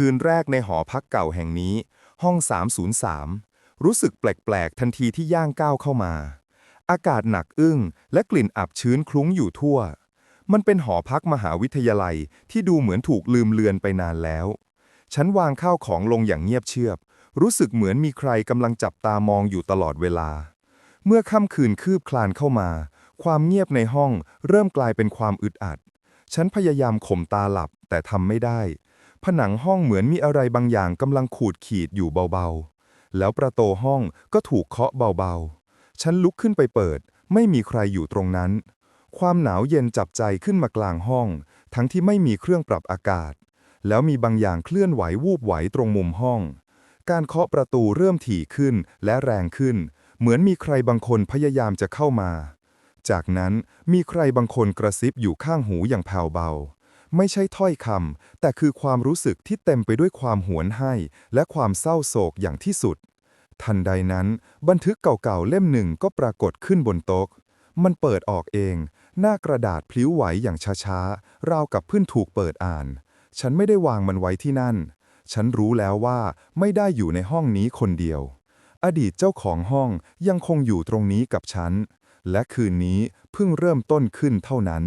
คืนแรกในหอพักเก่าแห่งนี้ ห้อง 303 รู้สึกแปลกๆ ทันทีที่ย่างก้าวเข้ามา อากาศหนักอึ้งและกลิ่นอับชื้นคลุ้งอยู่ทั่ว มันเป็นหอพักมหาวิทยาลัยที่ดูเหมือนถูกลืมเลือนไปนานแล้ว ฉันวางข้าวของลงอย่างเงียบเชียบ รู้สึกเหมือนมีใครกำลังจับตามองอยู่ตลอดเวลา เมื่อค่ำคืนคืบคลานเข้ามา ความเงียบในห้องเริ่มกลายเป็นความอึดอัดฉันพยายามข่มตาหลับแต่ทำไม่ได้ ผนังห้องเหมือนมีอะไรบางอย่างกำลังขูดขีดอยู่เบาๆ แล้วประตูห้องก็ถูกเคาะเบาๆ ฉันลุกขึ้นไปเปิด ไม่มีใครอยู่ตรงนั้น ความหนาวเย็นจับใจขึ้นมากลางห้อง ทั้งที่ไม่มีเครื่องปรับอากาศ แล้วมีบางอย่างเคลื่อนไหววูบไหวตรงมุมห้อง การเคาะประตูเริ่มถี่ขึ้นและแรงขึ้น เหมือนมีใครบางคนพยายามจะเข้ามา จากนั้นมีใครบางคนกระซิบอยู่ข้างหูอย่างแผ่วเบา ไม่ใช่ถ้อยคำแต่คือความรู้สึกที่เต็มไปด้วยความหวนให้ และความเศร้าโศกอย่างที่สุด ทันใดนั้น บันทึกเก่าๆเล่มหนึ่งก็ปรากฏขึ้นบนโต๊ะ มันเปิดออกเอง หน้ากระดาษพลิ้วไหวอย่างช้าๆ ราวกับเพิ่งถูกเปิดอ่าน ฉันไม่ได้วางมันไว้ที่นั่น ฉันรู้แล้วว่าไม่ได้อยู่ในห้องนี้คนเดียว อดีตเจ้าของห้องยังคงอยู่ตรงนี้กับฉัน และคืนนี้เพิ่งเริ่มต้นขึ้นเท่านั้น